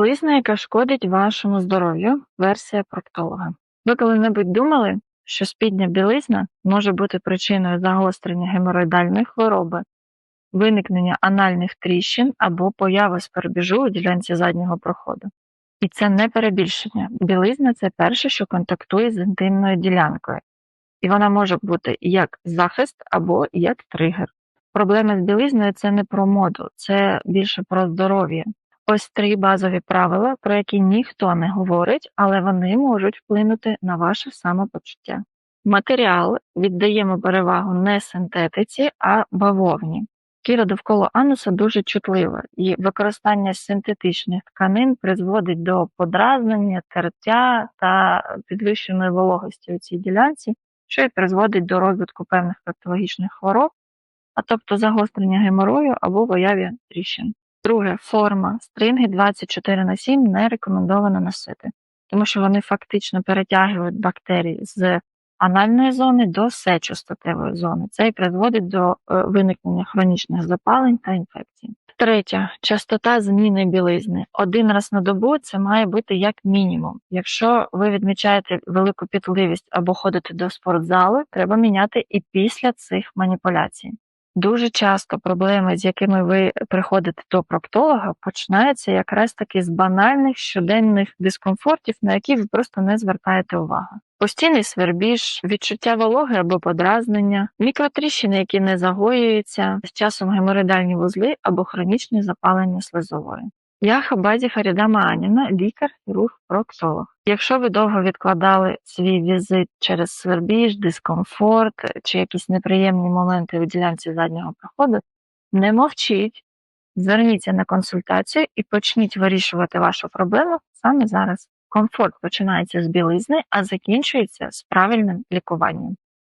Білизна, яка шкодить вашому здоров'ю, версія проктолога. Ви коли-небудь думали, що спідня білизна може бути причиною загострення геморроїдальної хвороби, виникнення анальних тріщин або появи спербіжу у ділянці заднього проходу? І це не перебільшення. Білизна це перше, що контактує з інтимною ділянкою, і вона може бути як захист або як тригер. Проблеми з білизною це не про моду, це більше про здоров'я. Ось три базові правила, про які ніхто не говорить, але вони можуть вплинути на ваше самопочуття. Матеріал віддаємо перевагу не синтетиці, а бавовні. Шкіра довкола ануса дуже чутлива, і використання синтетичних тканин призводить до подразнення, тертя та підвищеної вологості у цій ділянці, що і призводить до розвитку певних патологічних хвороб, а тобто загострення геморою або появі тріщин. Друге, форма. Стринги 24 на 7 не рекомендовано носити, тому що вони фактично перетягують бактерії з анальної зони до сечостатевої зони. Це і призводить до е, виникнення хронічних запалень та інфекцій. Третє, частота зміни білизни. Один раз на добу це має бути як мінімум. Якщо ви відмічаєте велику пітливість або ходите до спортзалу, треба міняти і після цих маніпуляцій. Дуже часто проблеми, з якими ви приходите до проктолога, починаються якраз таки з банальних щоденних дискомфортів, на які ви просто не звертаєте увагу. Постійний свербіж, відчуття вологи або подразнення, мікротріщини, які не загоюються, з часом геморидальні вузли або хронічне запалення слизової. Я Хабазі Фаріда Maaніна, лікар, хірург, проктолог. Якщо ви довго відкладали свій візит через свербіж, дискомфорт чи якісь неприємні моменти у ділянці заднього проходу, не мовчіть, зверніться на консультацію і почніть вирішувати вашу проблему саме зараз. Комфорт починається з білизни, а закінчується з правильним лікуванням.